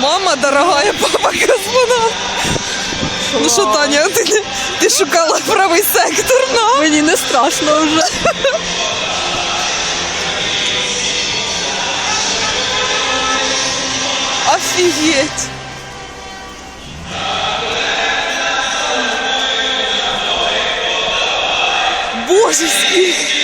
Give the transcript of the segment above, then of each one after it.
Мама дорогая, папа космонавт. Ну що, Таня, ти, ти шукала правий сектор, на? Мені не страшно вже. Офігеть. Боже, скільки.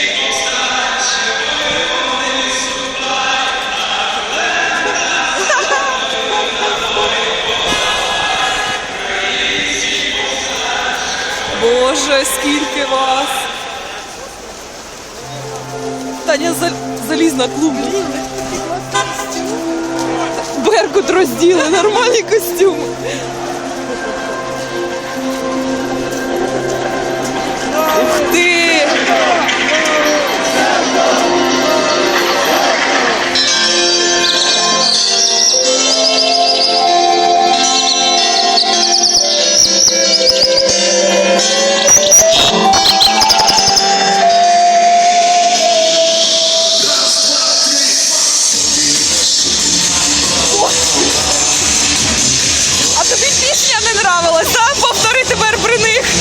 Боже, скільки вас. Таня залізна клубня. Беркут розділи, нормальні костюми. Ух ти! Тепер при них.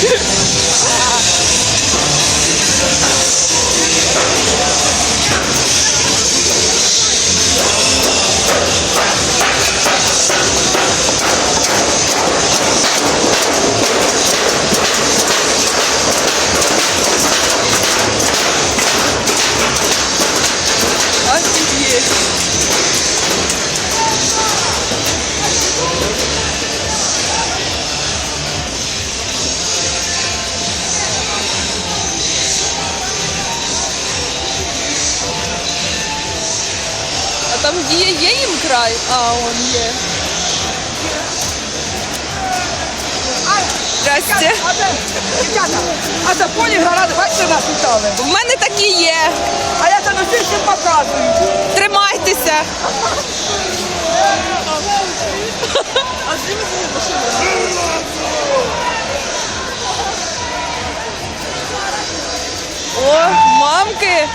Є, є їм край? А, он є. Здрасте. Дівчата, а це поні гради, бачите, нас літали. В мене такі є. А я це на всім показую. Тримайтеся. О, мамки.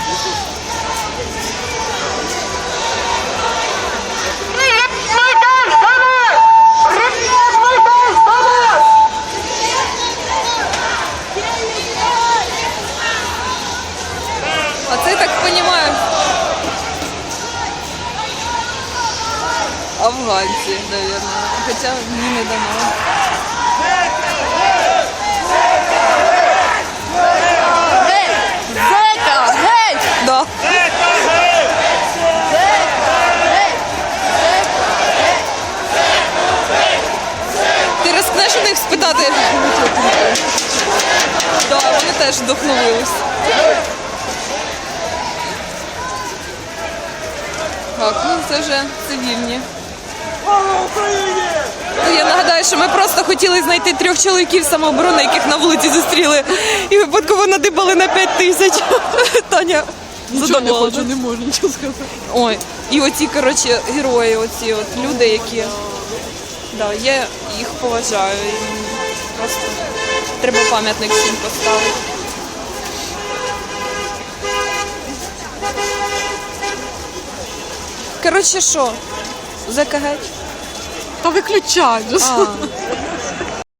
А це так понимаю. Афганці, наверное. Хоча мені не дано. Зека, геть! Да. Ти рискнеш у них спитати? Да, вони теж вдохновились. Так, ну це вже цивільні. Ну, Я нагадаю, що ми просто хотіли знайти трьох чоловіків самооборони, яких на вулиці зустріли, і випадково надибали на 5 тисяч. Таня Нічого не задоволена. хочу, не можу нічого сказати. Ой, і оці, коротше, герої, оці от люди, які. Да, я їх поважаю. І просто треба пам'ятник всім поставити. Коротше, що? ЗКГ? Та виключай. А,